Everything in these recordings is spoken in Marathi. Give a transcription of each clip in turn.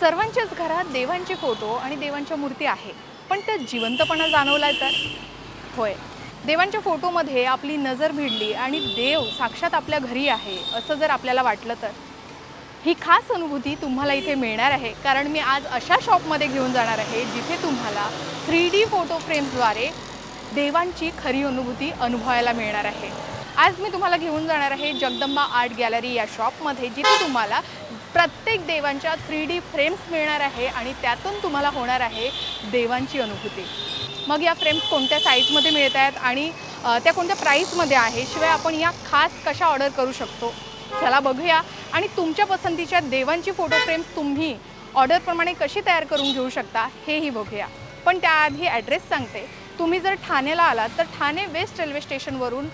सर्वांच्याच घरात देवांचे फोटो आणि देवांच्या मूर्ती आहे. पण त्यात जिवंतपणा जाणवलाय तर? होय. देवांच्या फोटोमध्ये आपली नजर भिडली आणि देव साक्षात आपल्या घरी आहे असं जर आपल्याला वाटलं तर? ही खास अनुभूती तुम्हाला इथे मिळणार आहे कारण मी आज अशा शॉपमध्ये घेऊन जाणार आहे जिथे तुम्हाला थ्री डी फोटो फ्रेम्सद्वारे देवांची खरी अनुभूती अनुभवायला मिळणार आहे. आज मी तुम्हाला घेऊन जाणार आहे जगदंबा आर्ट गॅलरी या शॉपमध्ये जिथे तुम्हाला प्रत्येक देवांच्या थ्री डी फ्रेम्स मिळणार आहे आणि त्यातून तुम्हाला होणार आहे देवांची अनुभूती. मग या फ्रेम्स कोणत्या साईजमध्ये मिळत आहेत आणि त्या कोणत्या प्राईसमध्ये आहे? शिवाय आपण या खास कशा ऑर्डर करू शकतो? चला बघूया. आणि तुमच्या पसंतीच्या देवांची फोटो फ्रेम्स तुम्ही ऑर्डरप्रमाणे कशी तयार करून घेऊ शकता हेही बघूया. पण त्याआधी ॲड्रेस सांगते. तुम्ही जर ठाण्याला आलात तर ठाणे वेस्ट रेल्वे स्टेशनवरून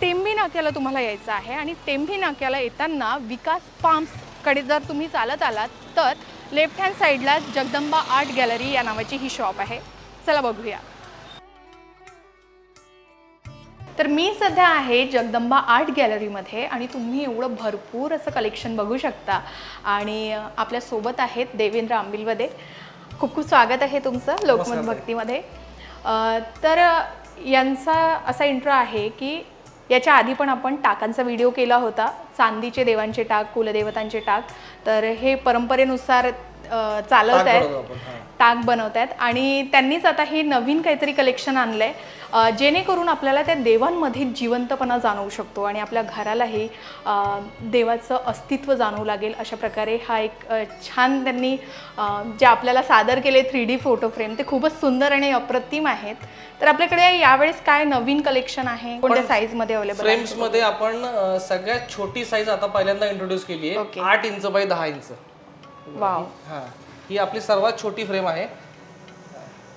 टेंबी नाक्याला तुम्हाला यायचं आहे आणि टेंबी नाक्याला येताना विकास फार्म्सकडे जर तुम्ही चालत आलात तर लेफ्ट हँड साईडला जगदंबा आर्ट गॅलरी या नावाची ही शॉप आहे. चला बघूया. तर मी सध्या आहे जगदंबा आर्ट गॅलरीमध्ये आणि तुम्ही एवढं भरपूर असं कलेक्शन बघू शकता. आणि आपल्यासोबत आहेत देवेंद्र आंबिलवदे. खूप खूप स्वागत आहे तुमचं लोकमत भक्तीमध्ये. तर यांचा असा इंट्रो आहे की याच्या आधी पण आपण टाकांचा व्हिडिओ केला होता. चांदीचे देवांचे टाक कुलदेवतांचे टाक. तर हे परंपरेनुसार टाक आहेत. टाक बनवत आहेत आणि त्यांनीच आता हे नवीन काहीतरी कलेक्शन आणलं आहे जेणेकरून आपल्याला त्या देवांमध्ये जिवंतपणा जाणवू शकतो आणि आपल्या घरालाही देवाचं अस्तित्व जाणवू लागेल अशा प्रकारे हा एक छान त्यांनी जे आपल्याला सादर केले थ्री डी फोटो फ्रेम ते खूपच सुंदर आणि अप्रतिम आहेत. तर आपल्याकडे यावेळेस काय नवीन कलेक्शन आहे? कोणत्या साईजमध्ये अवेलेबल फ्रेम्समध्ये आपण सगळ्यात छोटी साईज आता पहिल्यांदा इंट्रोड्यूस केली. आहे आठ इंच बाय दहा इंच. वाव. हा ही. आपली सर्वात छोटी फ्रेम आहे.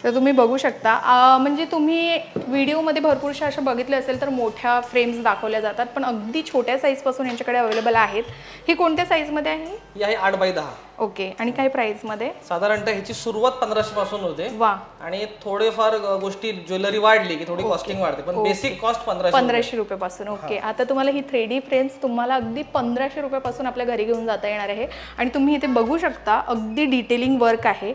तर तुम्ही बघू शकता. म्हणजे तुम्ही व्हिडिओमध्ये भरपूरशा अशा बघितल्या असेल तर मोठ्या फ्रेम्स दाखवल्या जातात पण अगदी छोट्या साईजपासून यांच्याकडे अवेलेबल आहेत. ही कोणत्या साईजमध्ये आहे? ही आहे आठ बाय दहा. ओके. आणि काय प्राईसमध्ये साधारणतः ह्याची सुरुवात पंधराशे पासून होते. वा. आणि थोडेफार गोष्टी ज्वेलरी वाढली की थोडी कॉस्टिंग वाढते पण बेसिक कॉस्ट पंधराशे पंधराशे रुपयापासून. ओके. आता तुम्हाला ही थ्री डी फ्रेम्स तुम्हाला अगदी पंधराशे रुपयापासून आपल्या घरी घेऊन जाता येणार आहे. आणि तुम्ही इथे बघू शकता अगदी डिटेलिंग वर्क आहे.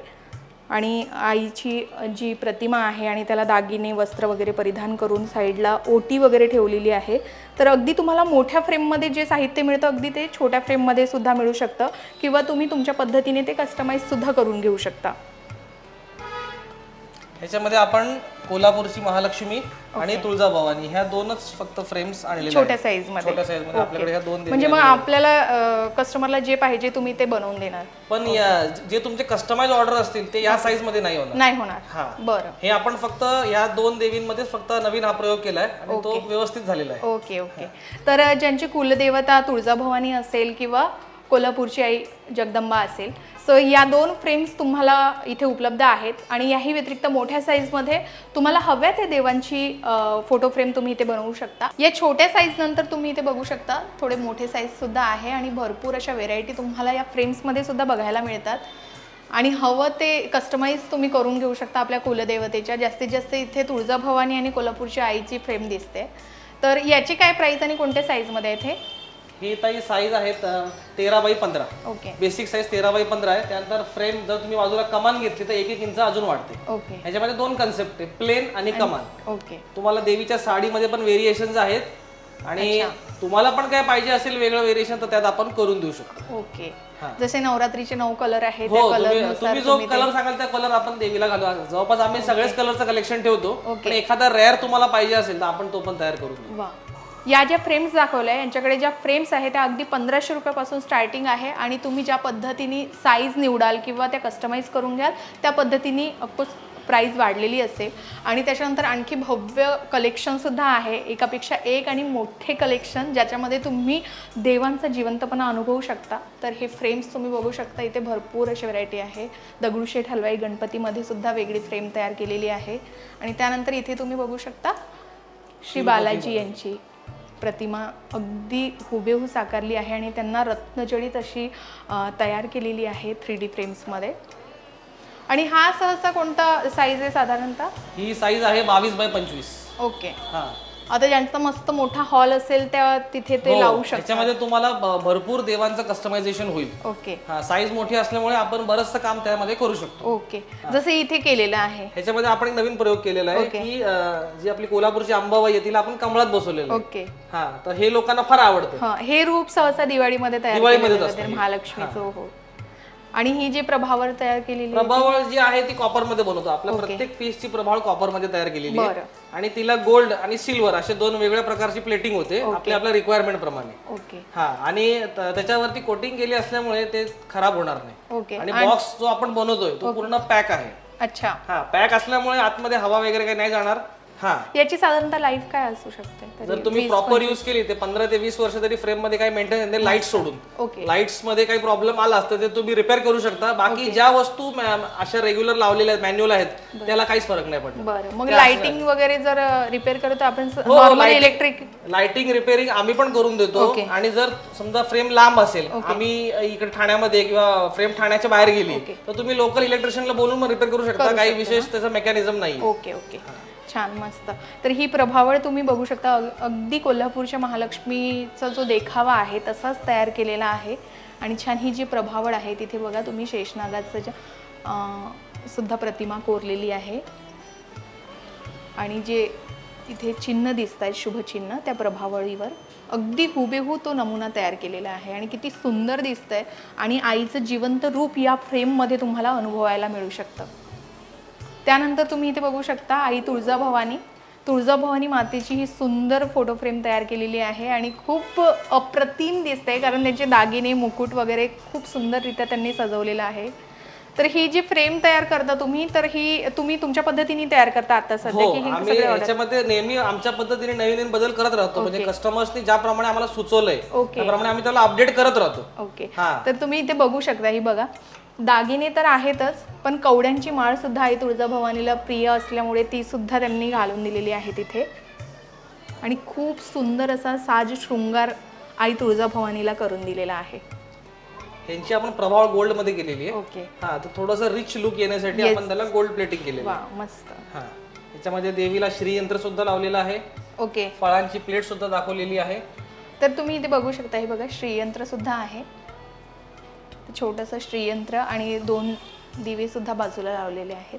आणि आईची जी प्रतिमा आहे आणि त्याला दागिने वस्त्र वगैरे परिधान करून साईडला ओटी वगैरे ठेवलेली आहे. तर अगदी तुम्हाला मोठ्या फ्रेममध्ये जे साहित्य मिळतं अगदी ते छोट्या फ्रेममध्ये सुद्धा मिळू शकतं किंवा तुम्ही तुमच्या पद्धतीने ते कस्टमाईजसुद्धा करून घेऊ शकता. ह्याच्यामध्ये आपण कोल्हापूरची महालक्ष्मी आणि तुळजाभवानी ह्या दोनच फक्त फ्रेम्स आणलेल्या छोट्या आहेत. साईजमध्ये छोट्या साईजमध्ये. आपल्याकडे ह्या दोन म्हणजे मग आपल्याला कस्टमरला जे पाहिजे तुम्ही ते बनवून देणार. पण या जे तुमचे कस्टमाइज ऑर्डर असतील ते या साईजमध्ये नाही होणार. नाही होणार. हा. बरं. हे आपण फक्त या दोन देवींमध्ये फक्त नवीन हा प्रयोग केलाय आणि तो व्यवस्थित झालेला आहे. Okay okay. तर अ, ज्यांची कुलदेवता तुळजाभवानी असेल किंवा कोल्हापूरची आई जगदंबा असेल. सो या दोन फ्रेम्स तुम्हाला इथे उपलब्ध आहेत आणि याही व्यतिरिक्त मोठ्या साईजमध्ये तुम्हाला हव्या त्या देवांची फोटो फ्रेम तुम्ही इथे बनवू शकता. या छोट्या साईजनंतर तुम्ही इथे बघू शकता थोडे मोठे साईजसुद्धा आहे आणि भरपूर अशा व्हेरायटी तुम्हाला या फ्रेम्समध्ये सुद्धा बघायला मिळतात. आणि हवं ते कस्टमाइज तुम्ही करून घेऊ शकता आपल्या कुलदेवतेच्या. जास्तीत जास्त इथे तुळजाभवानी आणि कोल्हापूरची आईची फ्रेम दिसते. तर याची काय प्राईस आणि कोणत्या साईजमध्ये इथे? हे ताई साईज आहेत तेरा बाय पंधरा. ओके बेसिक साईज तेरा बाय पंधरा आहे. त्यानंतर फ्रेम जर तुम्ही बाजूला कमान घेतली तर एक एक इंच अजून वाढते. ओके ह्याच्यामध्ये दोन कन्सेप्ट आहे प्लेन आणि कमान. ओके तुम्हाला देवीच्या साडीमध्ये पण व्हेरिएशन्स आहेत. आणि तुम्हाला पण काय पाहिजे असेल वेगळं व्हेरिएशन तर त्यात आपण करून देऊ शकतो. ओके. जसे नवरात्रीचे नऊ कलर आहेत हो तुम्ही जो कलर सांगाल त्या कलर आपण देवीला घालू. जवळपास आम्ही सगळेच कलरचं कलेक्शन ठेवतो. पण एखादा रेअर तुम्हाला पाहिजे असेल तर आपण तो पण तयार करू या ज्या फ्रेम्स दाखवल्या यांच्याकडे ज्या फ्रेम्स आहेत त्या अगदी पंधराशे रुपयापासून स्टार्टिंग आहे आणि तुम्ही ज्या पद्धतीने साईज निवडाल किंवा त्या कस्टमाइज करून घ्याल त्या पद्धतीने ऑफकोर्स प्राईज वाढलेली असेल. आणि त्याच्यानंतर आणखी भव्य कलेक्शनसुद्धा आहे. एकापेक्षा एक आणि मोठे कलेक्शन ज्याच्यामध्ये तुम्ही देवांचा जिवंतपणा अनुभवू शकता. तर हे फ्रेम्स तुम्ही बघू शकता. इथे भरपूर अशी व्हरायटी आहे. दगडूशेठ हलवाई गणपतीमध्ये सुद्धा वेगळी फ्रेम तयार केलेली आहे. आणि त्यानंतर इथे तुम्ही बघू शकता श्री बालाजी यांची. प्रतिमा अगदी हुबेहू साकारली आहे आणि त्यांना रत्नजडित अशी तयार केलेली आहे थ्री डी फ्रेम्समध्ये. आणि हा सहसा कोणता साईज आहे साधारणतः? ही साईज आहे बावीस बाय पंचवीस. ओके. हा. आता ज्यांचा मस्त मोठा हॉल असेल त्या तिथे ते हो, लावू शकतात. त्याच्यामध्ये तुम्हाला ब- भरपूर देवांचं कस्टमायझेशन होईल. ओके. हा साईज मोठी असल्यामुळे आपण बरंचसं काम त्यामध्ये करू शकतो. ओके. जसं इथे केलेलं आहे. ह्याच्यामध्ये आपण एक नवीन प्रयोग केलेला आहे की अं, जी आपली कोल्हापूरची अंबाबाई आहे तिला आपण कमळात बसवलेलं आहे. ओके. हा तर हे लोकांना फार आवडतं. हा हे रूप सहसा दिवाळीमध्ये तयार दिवाळीमध्येच केलेलं असतं. जाते, हे. महालक्ष्मीचं हो. आणि ही जी प्रभावर तयार केलेली प्रभावळ जी आहे ती कॉपरमध्ये बनवतो. आपल्या प्रत्येक पीसची प्रभावळ कॉपरमध्ये तयार केलेली आहे. आणि तिला गोल्ड आणि सिल्वर असे दोन वेगळ्या प्रकारची प्लेटिंग होते. आपल्या आपल्या रिक्वायरमेंट प्रमाणे. ओके. हा. आणि त्याच्यावरती कोटिंग केली असल्यामुळे ते खराब होणार नाही. ओके. आणि बॉक्स जो आपण बनवतोय तो पूर्ण पॅक आहे. अच्छा. हा. पॅक असल्यामुळे आतमध्ये हवा वगैरे काही नाही जाणार. हा. याची साधारणतः लाईफ काय असू शकते? जर तुम्ही प्रॉपर युज केली ते पंधरा ते वीस वर्ष तरी फ्रेममध्ये काही मेंटेन लाइट सोडून. लाईट्समध्ये काही प्रॉब्लेम आला असतं ते तुम्ही रिपेअर करू शकता. बाकी ज्या वस्तू अशा रेग्युलर लावलेल्या आहेत मॅन्युअल आहेत त्याला काहीच फरक नाही बरं. मग लाइटिंग वगैरे जर रिपेअर करतो आपण इलेक्ट्रिक लाइटिंग रिपेअरिंग आम्ही पण करून देतो. आणि जर समजा फ्रेम लांब असेल आम्ही इकडे ठाण्यामध्ये किंवा फ्रेम ठाण्याच्या बाहेर गेली तर तुम्ही लोकल इलेक्ट्रिशियनला बोलून रिपेअर करू शकता. काही विशेष त्याचं मेकॅनिझम नाही ओके ओके छान मस्त. तर ही प्रभावळ तुम्ही बघू शकता अग- अगदी कोल्हापूरच्या महालक्ष्मीचा जो देखावा आहे तसाच तयार केलेला आहे. आणि छान ही जी प्रभावळ आहे तिथे बघा तुम्ही शेषनागाचं ज्या सुद्धा प्रतिमा कोरलेली आहे. आणि जे इथे चिन्ह दिसत आहेत शुभचिन्ह त्या प्रभावळीवर. अगदी हुबेहू तो नमुना तयार केलेला आहे आणि किती सुंदर दिसतंय. आणि आईचं जिवंत रूप या फ्रेममध्ये तुम्हाला अनुभवायला मिळू शकतं. त्यानंतर तुम्ही इथे बघू शकता आई तुळजाभवानी. तुळजाभवानी मातेची ही सुंदर फोटो फ्रेम तयार केलेली आहे आणि खूप अप्रतिम दिसते कारण त्याचे दागिने मुकुट वगैरे खूप सुंदररित्या त्यांनी सजवलेलं आहे. तर ही जी फ्रेम तयार करता तुम्ही तर ही तुम्ही तुमच्या पद्धतीने तयार करता आता सध्या हो की ही आम्ही याच्यामध्ये नेहमी आमच्या पद्धतीने नवीन नवीन बदल करत राहतो. म्हणजे कस्टमर्सनी ज्याप्रमाणे आम्हाला सुचवलंय ओके त्याप्रमाणे आम्ही त्याला अपडेट करत राहतो. ओके हा. तर तुम्ही इथे बघू शकता ही बघा. दागिने तर आहेतच पण कवड्यांची माळ सुद्धा आई तुळजाभवानीला प्रिय असल्यामुळे ती सुद्धा त्यांनी घालून दिलेली आहे तिथे. आणि खूप सुंदर असा साज शृंगार आई तुळजाभवानीला करून दिलेला आहे. यांची आपण प्रभाव गोल्डमध्ये केलेली आहे. ओके. हा तर थोडस रिच लुक येण्यासाठी आपण त्याला गोल्ड प्लेटिंग केलेलं वा मस्त. हा त्याच्यामध्ये देवीला श्रीयंत्र सुद्धा लावलेलं आहे. ओके. फळांची प्लेट सुद्धा दाखवलेली आहे. तर तुम्ही इथे बघू शकता हे बघा श्रीयंत्र सुद्धा आहे. छोटंसं श्रीयंत्र आणि दोन दिवे सुद्धा बाजूला लावलेले आहेत.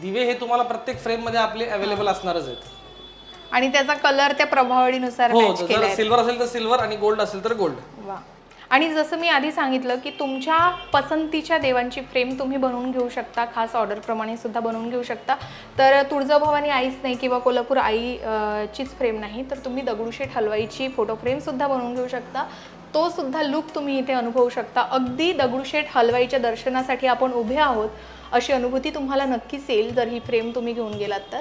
दिवे हे तुम्हाला प्रत्येक फ्रेममध्ये आपले अवेलेबल असणारच आहेत. आणि त्याचा कलर त्या प्रभावळीनुसार हो जर सिल्वर असेल तर सिल्वर आणि गोल्ड असेल तर गोल्ड वा. आणि जसं मी आधी सांगितलं की तुमच्या पसंतीच्या देवांची फ्रेम तुम्ही बनवून घेऊ शकता खास ऑर्डरप्रमाणे सुद्धा बनवून घेऊ शकता. तर तुळजाभवानी आईच नाही किंवा कोल्हापूर आई चीच फ्रेम नाही तर तुम्ही दगडूशेठ हलवाईची फोटो फ्रेम सुद्धा बनवून घेऊ शकता. तो सुद्धा लुक तुम्ही इथे अनुभवू शकता. अगदी दगडूशेठ हलवाईच्या दर्शनासाठी आपण उभे आहोत अशी अनुभूती तुम्हाला नक्कीच येईल जर ही फ्रेम तुम्ही घेऊन गेलात तर.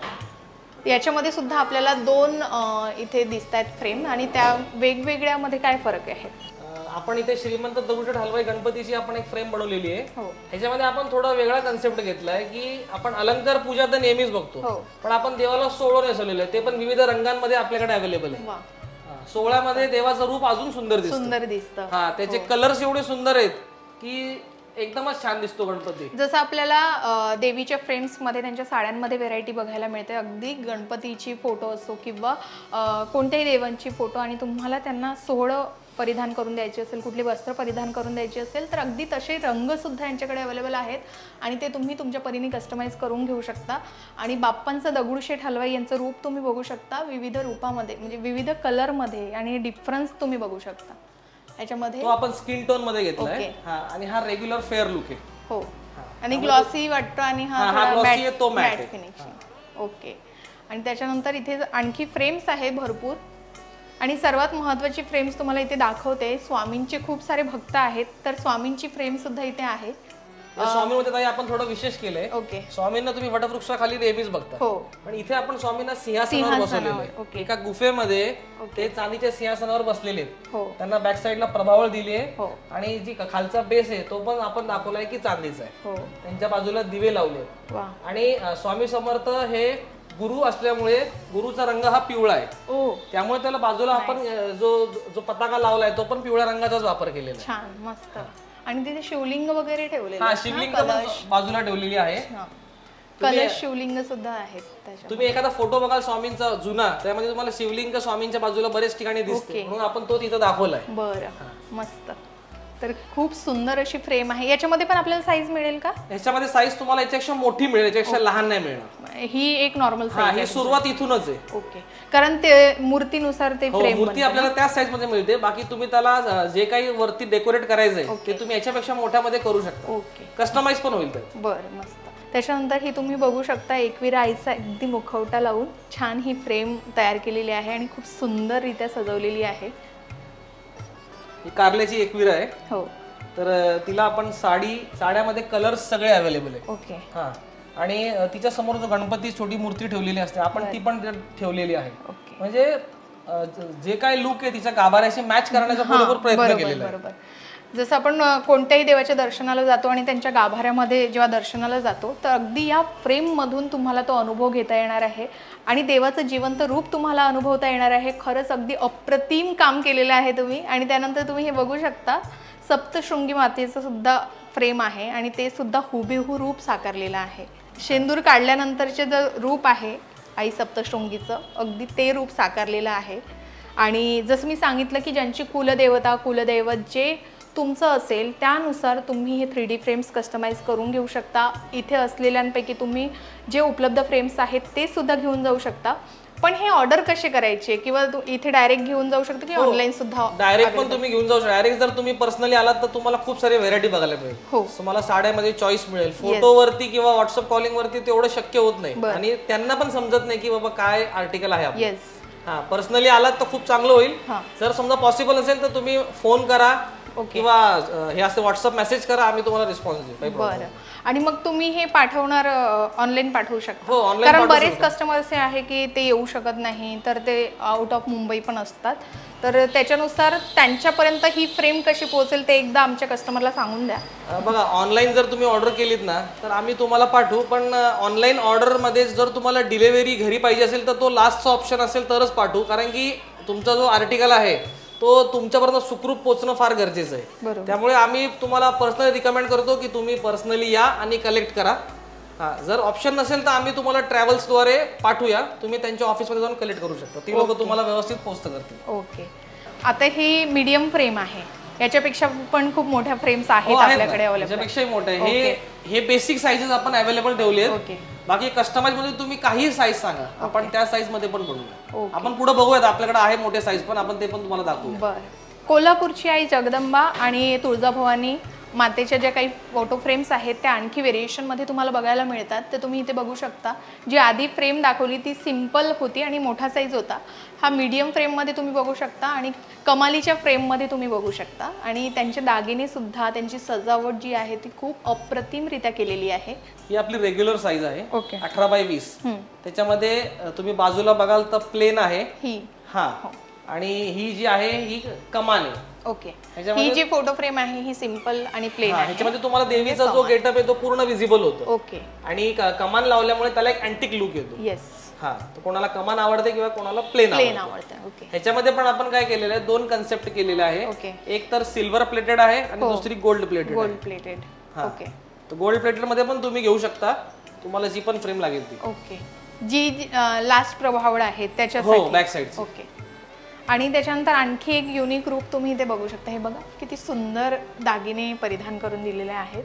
याच्यामध्ये सुद्धा आपल्याला दोन इथे दिसत आहेत फ्रेम आणि त्या वेगवेगळ्यामध्ये काय फरक आहे? आपण इथे श्रीमंत दगडूशेठ हलवाई गणपतीची आपण एक फ्रेम बनवलेली आहे. हो. ह्याच्यामध्ये आपण थोडा वेगळा कन्सेप्ट घेतलाय की आपण अलंकार पूजा तर नेहमीच बघतो. हो. पण आपण देवाला सोळं नेसवलेलं आहे. ते पण विविध रंगांमध्ये आपल्याकडे अवेलेबल आहे. सोहळ्यामध्ये देवाचं रूप अजून सुंदर दिसतं. सुंदर दिसतं. हा त्याचे कलर्स एवढे सुंदर आहेत की एकदमच छान दिसतो गणपती. जसं आपल्याला अं, देवीच्या फ्रेम्समध्ये त्यांच्या साड्यांमध्ये व्हेरायटी बघायला मिळते. अगदी गणपतीची फोटो असो किंवा अं, कोणत्याही देवांची फोटो आणि तुम्हाला त्यांना सोहळं परिधान करून द्यायची असेल कुठली वस्त्र परिधान करून द्यायची असेल तर अगदी तसे रंगसुद्धा यांच्याकडे अवेलेबल आहेत आणि ते तुम्ही तुमच्या परीने कस्टमाइज करून घेऊ शकता. आणि बाप्पांचं दगडूशेठ हलवाई यांचं रूप तुम्ही बघू शकता विविध रूपामध्ये म्हणजे विविध कलरमध्ये आणि डिफरन्स तुम्ही बघू शकता. याच्यामध्ये तो आपण स्किन टोनमध्ये घेतलाय. हा आणि हा रेग्युलर फेअर लुक आहे. हो. आणि ग्लॉसी वाटतो आणि हा, मॅट. फिनिशिंग ओके आणि त्याच्यानंतर इथे आणखी फ्रेम्स आहे भरपूर. आणि सर्वात महत्त्वाची फ्रेम्स तुम्हाला इथे दाखवते. स्वामींचे खूप सारे भक्त आहेत तर स्वामींची फ्रेम सुद्धा इथे आहे. स्वामीमध्ये ताई आपण थोडं विशेष केलंय. ओके. स्वामींना तुम्ही वटवृक्षाखाली नेहमीच बघता. हो. पण इथे आपण स्वामींना सिंहासनावर बसवलेलं ओके. एका गुफेमध्ये ते चांदीच्या सिंहासनावर बसलेले आहेत. हो. त्यांना बॅक साईडला प्रभावळ दिली आहे. हो. आणि जी खालचा बेस आहे तो पण आपण दाखवलाय की चांदीचा आहे. हो. त्यांच्या बाजूला दिवे लावले आणि स्वामी समर्थ हे गुरु असल्यामुळे गुरुचा रंग हा पिवळा आहे. ओ. त्यामुळे त्याला बाजूला आपण अं, जो जो पताका लावलाय तो पण पिवळ्या रंगाचाच वापर केलेला आहे. छान मस्त. आणि तिथे शिवलिंग वगैरे ठेवलेले हा शिवलिंग पण बाजूला ठेवलेली आहे. हा. कलश शिवलिंग सुद्धा आहेत त्याच्यात तुम्ही एखादा फोटो बघाल स्वामींचा जुना त्यामध्ये तुम्हाला शिवलिंग स्वामींच्या बाजूला बरेच ठिकाणी दिसते. म्हणून आपण तो तिथं दाखवलाय. बरं. मस्त. तर खूप सुंदर अशी फ्रेम आहे. याच्यामध्ये पण आपल्याला साईज मिळेल का? ह्याच्यामध्ये साईज तुम्हाला याच्यापेक्षा मोठी मिळेल याच्यापेक्षा लहान नाही मिळणार. ही एक नॉर्मल हा साईज ही सुरुवात इथूनच आहे. ओके कारण ते मूर्तीनुसार ते हो फ्रेम मूर्ती आपल्याला त्याच साईजमध्ये मिळते. बाकी तुम्ही त्याला अं, जे काही वरती डेकोरेट करायचंय ते तुम्ही याच्यापेक्षा मोठ्यामध्ये करू शकता. ओके कस्टमाइज पण होईल त्यात बरं मस्त. त्याच्यानंतर ही तुम्ही बघू शकता एकविरा आईचा अगदी मुखवटा लावून छान ही फ्रेम तयार केलेली आहे आणि खूप सुंदररित्या सजवलेली आहे. ही कारल्याची एकवीर आहे. हो. तर तिला आपण साडी साड्यामध्ये कलर्स सगळे अवेलेबल आहे ओके. हा. आणि तिच्या समोर जो गणपती छोटी मूर्ती ठेवलेली असते आपण ती पण ठेवलेली आहे. म्हणजे ज- काय लुक आहे तिच्या गाभाऱ्याशी मॅच करण्याचा पुरेपूर प्रयत्न बरोबर केलेला आहे. बरोबर. जसं आपण कोणत्याही देवाच्या दर्शनाला जातो आणि त्यांच्या गाभाऱ्यामध्ये जेव्हा दर्शनाला जातो तर अगदी या फ्रेममधून तुम्हाला तो अनुभव घेता येणार आहे आणि देवाचं जिवंत रूप तुम्हाला अनुभवता येणार आहे. खरंच अगदी अप्रतिम काम केलेलं आहे तुम्ही आणि त्यानंतर तुम्ही हे बघू शकता सप्तशृंगी मातेचं सुद्धा फ्रेम आहे आणि ते सुद्धा हुबेहू रूप साकारलेलं आहे. शेंदूर काढल्यानंतरचे जे रूप आहे आई सप्तशृंगीचं अगदी ते रूप साकारलेलं आहे. आणि जसं मी सांगितलं की ज्यांची कुलदेवता कुलदैवत जे तुमचं असेल त्यानुसार तुम्ही हे थ्री डी फ्रेम्स कस्टमाइज करून घेऊ शकता. इथे असलेल्यांपैकी तुम्ही जे उपलब्ध फ्रेम्स आहेत ते सुद्धा घेऊन जाऊ शकता. पण हे ऑर्डर कसे करायचे? किंवा इथे डायरेक्ट घेऊन जाऊ शकता की ऑनलाईन सुद्धा डायरेक्ट पण तुम्ही घेऊन जाऊ शकता. डायरेक्ट जर तुम्ही पर्सनली आलात तर तुम्हाला खूप सारी व्हेरायटी बघायला मिळेल. हो. तुम्हाला साड्यामध्ये चॉईस मिळेल. फोटोवरती किंवा व्हॉट्सअप कॉलिंग वरती तेवढं शक्य होत नाही. आणि त्यांना पण समजत नाही की बाबा काय आर्टिकल आहे. येस हा पर्सनली आलात तर खूप चांगलं होईल. हा. जर समजा पॉसिबल असेल तर तुम्ही फोन करा किंवा अं, हे असं व्हॉट्सअप मेसेज करा आम्ही तुम्हाला रिस्पॉन्स देऊ. काही problem बरं. आणि मग तुम्ही हे पाठवणार ऑनलाईन पाठवू शकता. हो ऑनलाईन कारण बरेच कस्टमर असे आहे की ते येऊ शकत नाही तर ते आउट ऑफ मुंबई पण असतात. तर त्याच्यानुसार त्यांच्यापर्यंत ही फ्रेम कशी पोहोचेल ते एकदा आमच्या कस्टमरला सांगून द्या. अं, बघा ऑनलाईन जर तुम्ही ऑर्डर केलीत ना तर आम्ही तुम्हाला पाठवू पण ऑनलाईन ऑर्डरमध्ये जर तुम्हाला डिलेव्हरी घरी पाहिजे असेल तर तो लास्टचा ऑप्शन असेल तरच पाठवू. कारण की तुमचा जो आर्टिकल आहे तो तुमच्यापर्यंत सुखरूप पोहोचणं फार गरजेचं आहे. त्यामुळे आम्ही तुम्हाला पर्सनली रिकमेंड करतो की तुम्ही पर्सनली या आणि कलेक्ट करा. हा जर ऑप्शन नसेल तर आम्ही तुम्हाला ट्रॅव्हल्सद्वारे पाठवूया. तुम्ही त्यांच्या ऑफिसमध्ये जाऊन कलेक्ट करू शकता. ती लोक तुम्हाला व्यवस्थित पोहोच करतील. ओके. आता ही मीडियम फ्रेम आहे. याच्यापेक्षा पण खूप मोठ्या फ्रेम्स हो, आहेत आहेत आपल्याकडे. अवेलेबल त्याच्यापेक्षाही मोठं आहे. हे हे बेसिक साईजेस आपण अवेलेबल ठेवले आहेत ओके. बाकी कस्टमाइजमध्ये तुम्ही काही साईज सांगा. आपण त्या साईजमध्ये पण बनवूया. ओके. आपण पुढे बघूयात. आपल्याकडे आहे मोठे साईज पण आपण ते पण तुम्हाला दाखवूया. बर. कोल्हापूरची आई जगदंबा आणि तुळजाभवानी मातेच्या ज्या काही फोटो फ्रेम्स आहेत त्या आणखी व्हेरिएशनमध्ये तुम्हाला बघायला मिळतात. तर तुम्ही इथे बघू शकता. जी आधी फ्रेम दाखवली ती सिंपल होती आणि मोठा साईज होता. हा मीडियम फ्रेममध्ये तुम्ही बघू शकता आणि कमालीच्या फ्रेममध्ये तुम्ही बघू शकता. आणि त्यांचे दागिने सुद्धा त्यांची सजावट जी आहे ती खूप अप्रतिमरित्या केलेली आहे. ही आपली रेग्युलर साईज आहे. ओके. अठरा बाय वीस. त्याच्यामध्ये तुम्ही बाजूला बघाल तर प्लेन आहे. ही. हा. आणि ही जी आहे ही कमान आहे. ओके ही जी फोटो फ्रेम आहे ही सिंपल आणि प्लेन हा, आहे. ह्याच्यामध्ये तुम्हाला देवीचा जो गेटअप आहे तो पूर्ण विजिबल होतो. ओके आणि क- कमान लावल्यामुळे त्याला एक अँटिक लुक येतो. येस हा तर कोणाला कमान आवडते किंवा कोणाला प्लेन प्लेन आवडतं? ओके ह्याच्यामध्ये पण आपण काय केलेलं आहे दोन कन्सेप्ट केलेले आहे. ओके एक तर सिल्वर प्लेटेड आहे आणि दुसरी गोल्ड प्लेटेड गोल्ड प्लेटेड हा. ओके तर गोल्ड प्लेटेडमध्ये पण तुम्ही घेऊ शकता. तुम्हाला जी पण फ्रेम लागेल ती. ओके जी लास्ट प्रभावड आहे हो त्याच्यासाठी बॅक साईड ओके आणि त्याच्यानंतर आणखी एक युनिक रूप तुम्ही इथे बघू शकता. हे बघा किती सुंदर दागिने परिधान करून दिलेले आहेत.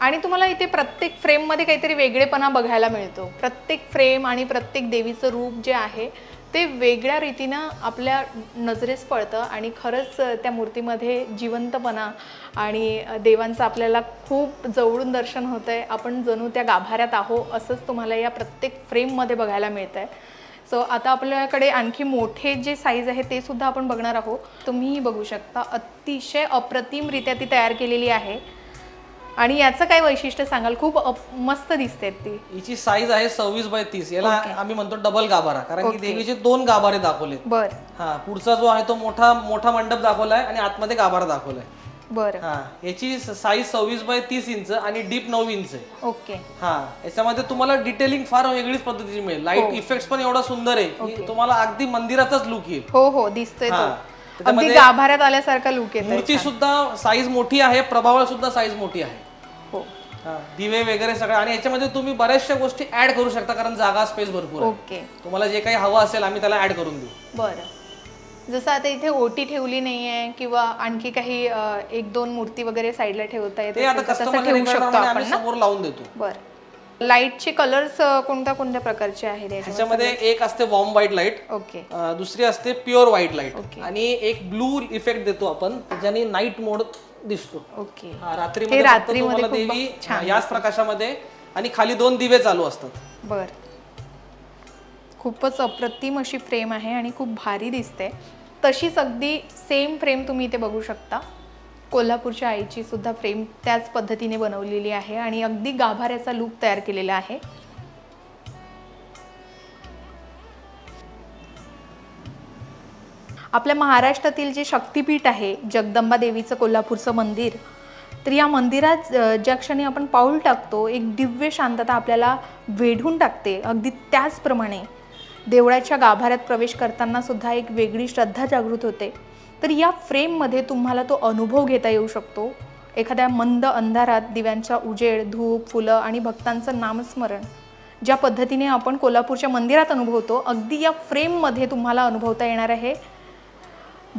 आणि तुम्हाला इथे प्रत्येक फ्रेममध्ये काहीतरी वेगळेपणा बघायला मिळतो. प्रत्येक फ्रेम आणि प्रत्येक देवीचं रूप जे आहे ते वेगळ्या रीतीनं आपल्या नजरेस पळतं आणि खरंच त्या मूर्तीमध्ये जिवंतपणा आणि देवांचं आपल्याला खूप जवळून दर्शन होतं आहे आपण जणू त्या गाभाऱ्यात आहो असंच तुम्हाला या प्रत्येक फ्रेममध्ये बघायला मिळतं आहे सो आता आपल्याकडे आणखी मोठे जे साईज आहे ते सुद्धा आपण बघणार आहोत. तुम्हीही बघू शकता अतिशय अप्रतिमरित्या ती तयार केलेली आहे. आणि याचं काय वैशिष्ट्य सांगाल? खूप मस्त दिसते ती. हिची साईज आहे सव्वीस बाय तीस. याला आम्ही म्हणतो डबल गाभारा. कारण की देवीचे दोन गाभारे दाखवलेत. बर. हा पुढचा जो आहे तो मोठा मोठा मंडप दाखवलाय आणि आतमध्ये गाभारा दाखवलाय. बर. हा याची साईज सव्वीस बाय तीस इंच आणि डीप नऊ इंच आहे. ओके. हा याच्यामध्ये तुम्हाला डिटेलिंग फार वेगळीच पद्धतीची मिळेल. लाइट इफेक्ट पण एवढा सुंदर आहे की तुम्हाला अगदी मंदिरातच लुक येईल. हो हो दिसतोय तो. हा. अगदी गाभाऱ्यात आल्यासारखा लुक येतो मूर्ती सुद्धा साईज मोठी आहे प्रभावळ सुद्धा साईज मोठी आहे. हो. हा, दिवे वगैरे सगळं. आणि याच्यामध्ये तुम्ही बऱ्याचशा गोष्टी ऍड करू शकता कारण जागा स्पेस भरपूर आहे. ओके. तुम्हाला जे काही हवं असेल आम्ही त्याला ऍड करून देऊ. बरं. जसं आता इथे ओटी ठेवली नाही आहे किंवा आणखी काही अ, एक दोन मूर्ती वगैरे साईडला ठेवता येते ते आता तसं ठेवू शकतो आपण समोर लावून देतो. बरं. लाईटचे कलर्स कोणत्या कोणत्या प्रकारचे आहेत याच्यामध्ये? ह्याच्यामध्ये एक असते वॉर्म व्हाईट लाइट ओके दुसरी असते प्युअर व्हाईट लाइट Okay. आणि एक ब्लू इफेक्ट देतो आपण ज्याने नाईट मोड दिसतो. ओके हा, रात्रीमध्ये फक्त तुम्हाला देवी याच प्रकाशामध्ये आणि खाली दोन दिवे चालू असतात. बर. खूपच अप्रतिम अशी फ्रेम आहे आणि खूप भारी दिसते. तशीच अगदी सेम फ्रेम तुम्ही इथे बघू शकता. कोल्हापूरच्या आईची सुद्धा फ्रेम त्याच पद्धतीने बनवलेली आहे आणि अगदी गाभाऱ्याचा लूक तयार केलेला आहे. आपल्या महाराष्ट्रातील जे शक्तिपीठ आहे जगदंबा देवीचं कोल्हापूरचं मंदिर तर या मंदिरात ज्या क्षणी आपण पाऊल टाकतो एक दिव्य शांतता आपल्याला वेढून टाकते. अगदी त्याचप्रमाणे देवळाच्या गाभाऱ्यात प्रवेश करताना सुद्धा एक वेगळी श्रद्धा जागृत होते. तर या फ्रेममध्ये तुम्हाला तो अनुभव घेता येऊ शकतो. एखाद्या मंद अंधारात दिव्यांचा उजेड धूप फुलं आणि भक्तांचं नामस्मरण ज्या पद्धतीने आपण कोल्हापूरच्या मंदिरात अनुभवतो अगदी या फ्रेममध्ये तुम्हाला अनुभवता येणार आहे.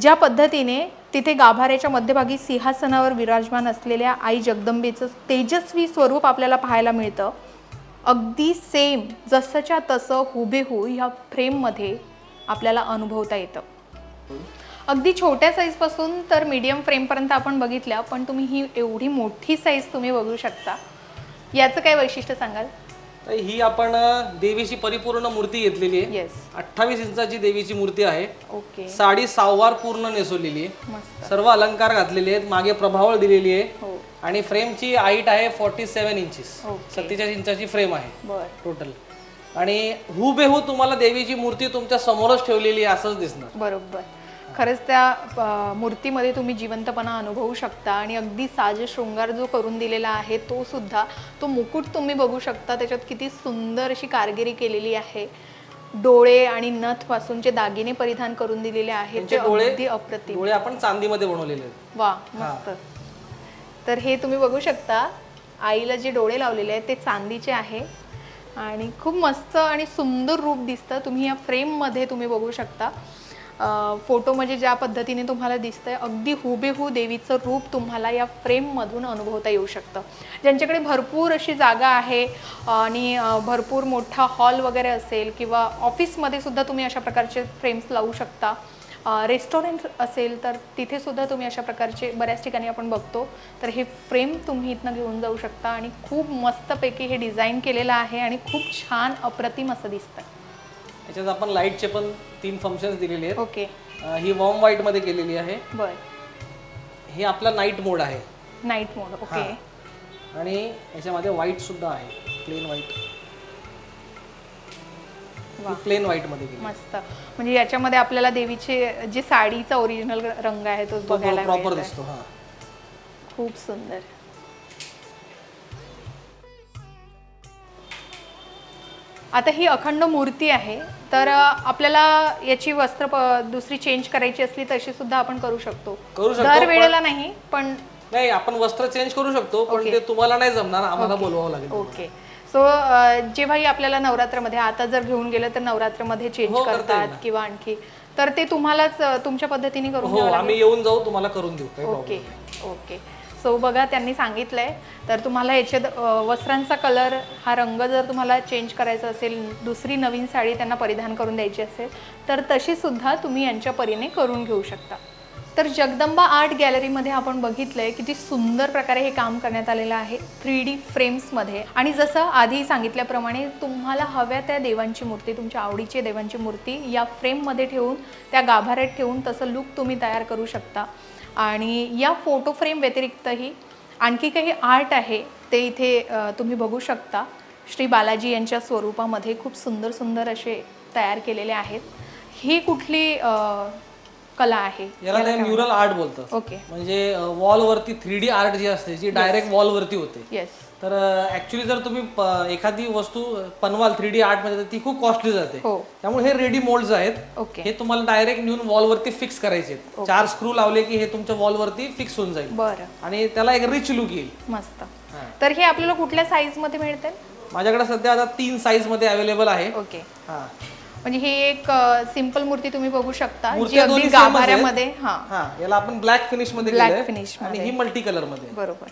ज्या पद्धतीने तिथे गाभाऱ्याच्या मध्यभागी सिंहासनावर विराजमान असलेल्या आई जगदंबेचं तेजस्वी स्वरूप आपल्याला पाहायला मिळतं. अगदी सेम जसंच्या तसं हुबेहू ह्या फ्रेममध्ये आपल्याला अनुभवता येतं. अगदी छोट्या साईजपासून तर मीडियम फ्रेमपर्यंत आपण बघितल्या पण तुम्ही ही एवढी मोठी साईज तुम्ही बघू शकता. याचं काय वैशिष्ट्य सांगाल? तर ही आपण देवीची परिपूर्ण मूर्ती घेतलेली आहे. येस अठ्ठावीस इंचाची देवीची मूर्ती आहे. ओके साडी सहावार पूर्ण नेसवलेली आहे. मस्त. सर्व अलंकार घातलेले आहेत. मागे प्रभावळ दिलेली आहे. हो. आणि फ्रेमची हाईट आहे फोर्टी सेवन इंचेस. सत्तेचाळीस इंचाची फ्रेम आहे. टोटल आणि हुबेहू तुम्हाला देवीची मूर्ती तुमच्या समोरच ठेवलेली आहे असंच दिसणार. बरोबर. खरंच त्या मूर्तीमध्ये तुम्ही जिवंतपणा अनुभवू शकता आणि अगदी साज शृंगार जो करून दिलेला आहे तो सुद्धा तो मुकुट तुम्ही बघू शकता. त्याच्यात किती सुंदर अशी कारगिरी केलेली आहे. डोळे आणि नथपासून जे दागिने परिधान करून दिलेले आहेत ते डोळे- अप्रतिम. डोळे आपण चांदीमध्ये बनवलेले वा मस्त. तर हे तुम्ही बघू शकता. आईला जे डोळे लावलेले आहेत ते चांदीचे आहे. आणि खूप मस्त आणि सुंदर रूप दिसतं. तुम्ही या फ्रेममध्ये तुम्ही बघू शकता. फोटो म्हणजे ज्या पद्धतीने तुम्हाला दिसतंय अगदी हुबेहू देवीचं रूप तुम्हाला या फ्रेममधून अनुभवता येऊ शकतं. ज्यांच्याकडे भरपूर अशी जागा आहे आणि भरपूर मोठा हॉल वगैरे असेल किंवा ऑफिसमध्ये सुद्धा तुम्ही अशा प्रकारचे फ्रेम्स लावू शकता. रेस्टॉरंट असेल तर तिथे सुद्धा तुम्ही अशा प्रकारचे बऱ्याच ठिकाणी आपण बघतो. तर हे फ्रेम तुम्ही इथनं घेऊन जाऊ शकता आणि खूप मस्तपैकी हे डिझाईन केलेलं आहे आणि खूप छान अप्रतिम असं दिसतं याच्यात आपण लाईटचे पण तीन फंक्शन्स दिलेले आहेत. ओके. ही वॉर्म व्हाईटमध्ये केलेली आहे. बर. हे आपला नाईट मोड आहे. Night mode okay. आणि याच्यामध्ये व्हाईट सुद्धा आहे. Plain white. प्लेन व्हाईटमध्ये केली. मस्त. म्हणजे याच्यामध्ये आपल्याला देवीचे जे साडीचा ओरिजिनल रंग आहे तो तो बघायला प्रॉपर. दिसतो हा. खूप सुंदर. आता ही अखंड मूर्ती आहे तर अ, आपल्याला याची वस्त्र प- दुसरी चेंज करायची असली तशी सुद्धा आपण करू शकतो. करू शकतो, दर वेळेला नाही पण नाही आपण वस्त्र चेंज करू शकतो पण ते तुम्हाला नाही जमणार आम्हाला बोलवावं लागेल ओके. सो जेव्हाही आपल्याला नवरात्रमध्ये आता जर घेऊन गेलं तर नवरात्रमध्ये चेंज हो, करता येईल करतात किंवा आणखी. तर ते तुम्हालाच अ, तुमच्या पद्धतीने करून हो द्यावं लागेल. आम्ही येऊन जाऊ तुम्हाला करून देऊ काही problem ओके ओके. सो बघा त्यांनी सांगितलंय. तर तुम्हाला याचे वस्त्रांचा कलर हा रंग जर तुम्हाला चेंज करायचा असेल दुसरी नवीन साडी त्यांना परिधान करून द्यायची असेल तर तशी सुद्धा तुम्ही यांच्या परीने करून घेऊ शकता. तर जगदंबा आर्ट गॅलरीमध्ये आपण बघितलंय किती सुंदर प्रकारे हे काम करण्यात आलेलं आहे थ्री डी फ्रेम्समध्ये. आणि जसं आधी सांगितल्याप्रमाणे तुम्हाला हव्या त्या देवांची मूर्ती तुमच्या आवडीची देवांची मूर्ती या फ्रेममध्ये ठेवून त्या गाभाऱ्यात ठेवून तसं लुक तुम्ही तयार करू शकता. आणि या फोटो फ्रेम व्यतिरिक्तही आणखी काही आर्ट आहे ते इथे तुम्ही बघू शकता. श्री बालाजी यांच्या स्वरूपामध्ये खूप सुंदर सुंदर असे तयार केलेले आहेत. ही कुठली कला आहे. याला ते म्युरल आर्ट बोलतात. ओके. म्हणजे वॉल वरती थ्री डी आर्ट जी असते जी डायरेक्ट वॉल वरती होते. येस तर ऍक्च्युली जर तुम्ही प- एखादी वस्तू बनवाल थ्री डी आर्टमध्ये तर ती खूप कॉस्टली जाते. हो. त्यामुळे हे रेडी मोल्ड्स आहेत. ओके. हे तुम्हाला डायरेक्ट नेऊन वॉल वरती फिक्स करायचे आहेत. चार स्क्रू लावले की हे तुमच्या वॉल वरती फिक्स होऊन जाईल. बरं. आणि त्याला एक रिच लुक येईल. मस्त. तर हे आपल्याला कुठल्या साईजमध्ये मिळतील माझ्याकडे सध्या आता तीन साईजमध्ये अवेलेबल आहे. ओके. हा. म्हणजे ही एक सिंपल मूर्ती तुम्ही बघू शकता जी अगदी. गाभाऱ्यामध्ये हा. हा याला आपण ब्लॅक फिनिशमध्ये केलंय finish आणि ही मल्टी कलरमध्ये. बरोबर.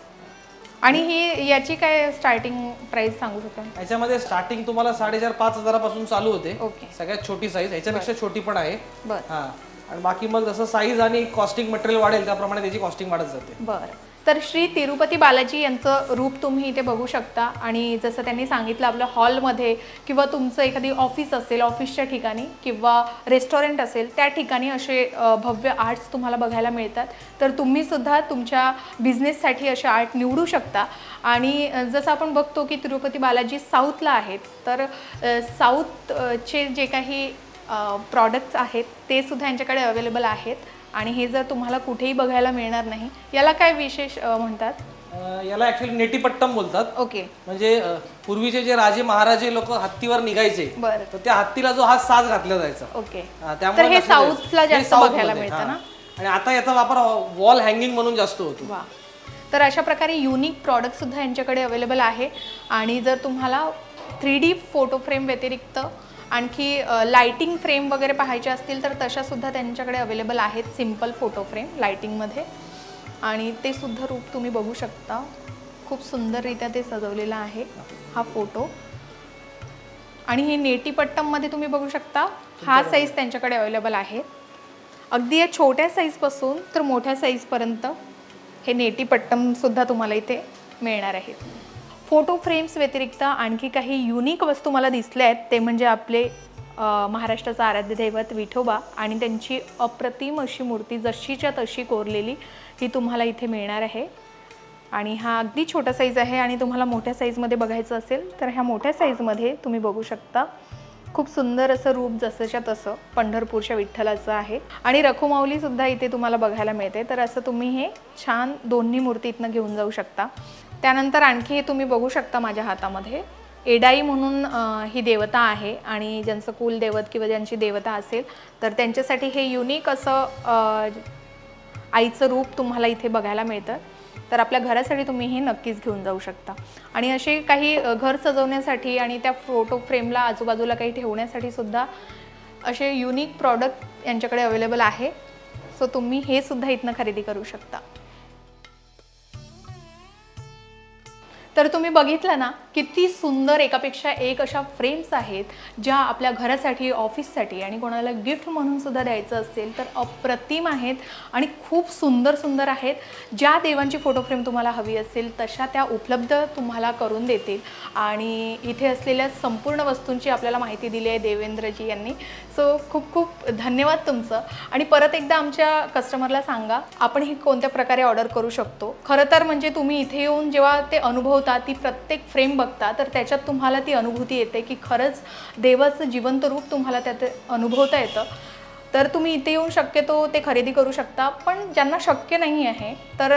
आणि ही याची काय स्टार्टिंग प्राइस सांगू शकाल? याच्यामध्ये स्टार्टिंग तुम्हाला साडेचार पाच हजारापासून चालू होते. ओके. सगळ्यात छोटी साईज ह्याच्यापेक्षा छोटी पण आहे. बर. हा. आणि बाकी मग जसं साईज आणि कॉस्टिंग मटेरियल वाढेल त्याप्रमाणे त्याची कॉस्टिंग वाढत जाते. बरं. तर श्री तिरुपती बालाजी यांचं रूप तुम्ही इथे बघू शकता. आणि जसं त्यांनी सांगितलं आपलं हॉलमध्ये किंवा तुमचं एखादी ऑफिस असेल ऑफिसच्या ठिकाणी किंवा रेस्टॉरंट असेल त्या ठिकाणी असे भव्य आर्ट्स तुम्हाला बघायला मिळतात. तर तुम्हीसुद्धा तुमच्या बिझनेससाठी असे आर्ट निवडू शकता. आणि जसं आपण बघतो की तिरुपती बालाजी साऊथला आहेत तर साऊथचे जे काही प्रॉडक्ट्स आहेत ते सुद्धा यांच्याकडे अवेलेबल आहेत. आणि हे जर तुम्हाला कुठेही बघायला मिळणार नाही याला काय विशेष अ, म्हणतात? अं, याला ऍक्च्युली नेटीपट्टम बोलतात. ओके. म्हणजे अं, पूर्वीचे जे राजे महाराजे लोक हत्तीवर निघायचे बरं. तर त्या हत्तीला जो हा साज घातला जायचा. ओके. हा, तर हे लक्षात येईल. साऊथला हे जास्त साऊथमध्ये, बघायला मिळतं हा. ना? आणि आता याचा वापर वॉल हँगिंग म्हणून जास्त होतो. वा. तर अशा प्रकारे युनिक प्रॉडक्ट सुद्धा यांच्याकडे अवेलेबल आहे. आणि जर तुम्हाला थ्री डी फोटो फ्रेम व्यतिरिक्त आणखी लाइटिंग फ्रेम वगैरे पाहायचे असतील तर तशा सुद्धा त्यांच्याकडे अवेलेबल आहेत सिंपल फोटो फ्रेम लाइटिंगमध्ये आणि ते सुद्धा रूप तुम्ही बघू शकता. खूप सुंदररित्या ते सजवलेलं आहे हा फोटो आणि हे नेटीपट्टममध्ये तुम्ही बघू शकता हा साईज त्यांच्याकडे अवेलेबल आहे. अगदी या छोट्या साईजपासून तर मोठ्या साईजपर्यंत हे नेटीपट्टमसुद्धा तुम्हाला इथे मिळणार आहेत. फोटो फ्रेम्स व्यतिरिक्त आणखी काही युनिक वस्तू मला दिसल्या आहेत. ते म्हणजे आपले महाराष्ट्राचा महाराष्ट्राचं आराध्य दैवत विठोबा आणि त्यांची अप्रतिम अशी मूर्ती जशीच्या तशी कोरलेली ही तुम्हाला इथे मिळणार आहे. आणि हा अगदी छोटा साईज आहे आणि तुम्हाला मोठ्या साईजमध्ये बघायचं असेल तर ह्या मोठ्या साईजमध्ये तुम्ही बघू शकता. खूप सुंदर असं रूप जसंच्या तसं पंढरपूरच्या विठ्ठलाचं आहे. आणि रखुमाऊलीसुद्धा इथे तुम्हाला बघायला मिळते. तर असं तुम्ही हे छान दोन्ही मूर्ती इथनं घेऊन जाऊ शकता. त्यानंतर आणखी हे तुम्ही बघू शकता माझ्या हातामध्ये. एडाई म्हणून ही देवता आहे आणि ज्यांचं कुलदैवत किंवा ज्यांची देवता असेल तर त्यांच्यासाठी हे युनिक असं आईचं रूप तुम्हाला इथे बघायला मिळतं. तर आपल्या घरासाठी तुम्ही हे नक्कीच घेऊन जाऊ शकता. आणि असे काही घर सजवण्यासाठी आणि त्या फोटो फ्रेमला आजूबाजूला काही ठेवण्यासाठी सुद्धा असे युनिक प्रॉडक्ट यांच्याकडे अवेलेबल आहे. सो तुम्ही हे सुद्धा इथनं खरेदी करू शकता. तर तुम्ही बघितलं ना किती सुंदर एकापेक्षा एक अशा फ्रेम्स आहेत ज्या आपल्या घरासाठी ऑफिससाठी आणि कोणाला गिफ्ट म्हणून सुद्धा द्यायचं असेल तर अप्रतिम आहेत आणि खूप सुंदर सुंदर आहेत. ज्या देवांची फोटो फ्रेम तुम्हाला हवी असेल तशा त्या उपलब्ध तुम्हाला करून देतील. आणि इथे असलेल्या संपूर्ण वस्तूंची आपल्याला माहिती दिली आहे देवेंद्रजी यांनी. सो खूप खूप धन्यवाद तुमचं. आणि परत एकदा आमच्या कस्टमरला सांगा आपण ही कोणत्या प्रकारे ऑर्डर करू शकतो? खरं तर म्हणजे तुम्ही इथे येऊन जेव्हा ते अनुभवता ती प्रत्येक फ्रेम बघता तर त्याच्यात तुम्हाला ती अनुभूती येते की खरंच देवाचं जिवंत रूप तुम्हाला त्यात अनुभवता येतं. तर तुम्ही इथे येऊन शक्यतो ते खरेदी करू शकता. पण ज्यांना शक्य नाही आहे तर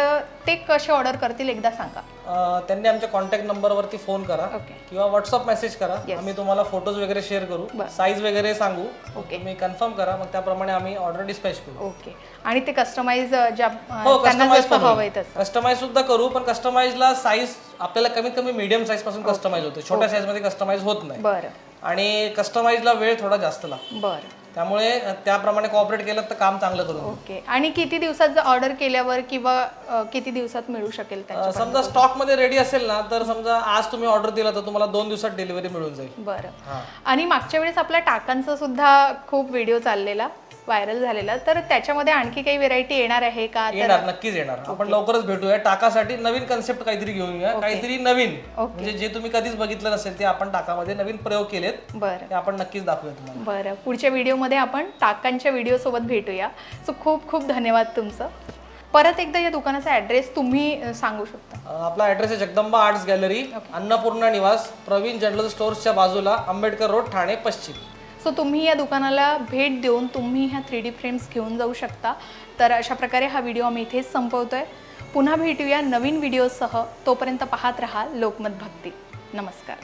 ते कसे ऑर्डर करतील एकदा सांगा. अं, त्यांनी आमच्या कॉन्टॅक्ट नंबरवरती फोन करा ओके किंवा व्हॉट्सअप मेसेज करा. आम्ही तुम्हाला फोटोज वगैरे शेअर करू. साईज वगैरे सांगू. ओके. तुम्ही कन्फर्म करा. मग त्याप्रमाणे आम्ही ऑर्डर डिस्पॅच करू. ओके आणि ते कस्टमाइज ज्या हो त्यांना कस्टमाइज जसं हवंय तसं. कस्टमाइज सुद्धा करू पण कस्टमाइजला साईज आपल्याला कमीत कमी मीडियम साईजपासून कस्टमाइज होते. छोट्या साईजमध्ये कस्टमाइज होत नाही. बरं. आणि कस्टमाइजला वेळ थोडा जास्त लागतो. बरं. त्यामुळे त्याप्रमाणे कॉपरेट केलं तर काम चांगलं करू ओके. आणि किती दिवसात जर ऑर्डर केल्यावर किंवा अ, किती दिवसात मिळू शकेल अं, समजा स्टॉकमध्ये रेडी असेल ना तर समजा आज तुम्ही ऑर्डर दिला तर तुम्हाला दोन दिवसात डिलिव्हरी मिळून जाईल. बरं. हा. आणि मागच्या वेळेस आपल्या टाकांचा सुद्धा खूप व्हिडिओ चाललेला. व्हायरल झालेला. तर त्याच्यामध्ये आणखी काही व्हेरायटी येणार आहे का? तर येणार नक्कीच येणार. आपण लवकरच भेटूया. टाकासाठी नवीन कन्सेप्ट काहीतरी घेऊन येऊया. काहीतरी नवीन. म्हणजे जे तुम्ही कधीच बघितलं नसेल ते आपण टाकामध्ये नवीन प्रयोग केलेत. बरं. ते आपण नक्कीच दाखवूया तुम्हाला. बरं. पुढच्या व्हिडिओमध्ये आपण टाकांच्या व्हिडिओसोबत भेटूया. सो खूप खूप धन्यवाद तुमचं. परत एकदा या दुकानाचा ॲड्रेस तुम्ही अ, सांगू शकता. अं, आपला ऍड्रेस आहे जगदंबा आर्ट्स गॅलरी अन्नपूर्णा निवास प्रवीण जनरल स्टोअर्सच्या बाजूला आंबेडकर रोड ठाणे पश्चिम. सो तुम्ही या दुकानाला भेट देऊन तुम्ही ह्या थ्री डी फ्रेम्स घेऊन जाऊ शकता. तर अशा प्रकारे हा व्हिडिओ आम्ही इथेच संपवतो आहे पुन्हा भेटूया नवीन व्हिडिओसह तोपर्यंत पाहत रहा लोकमत भक्ती. नमस्कार.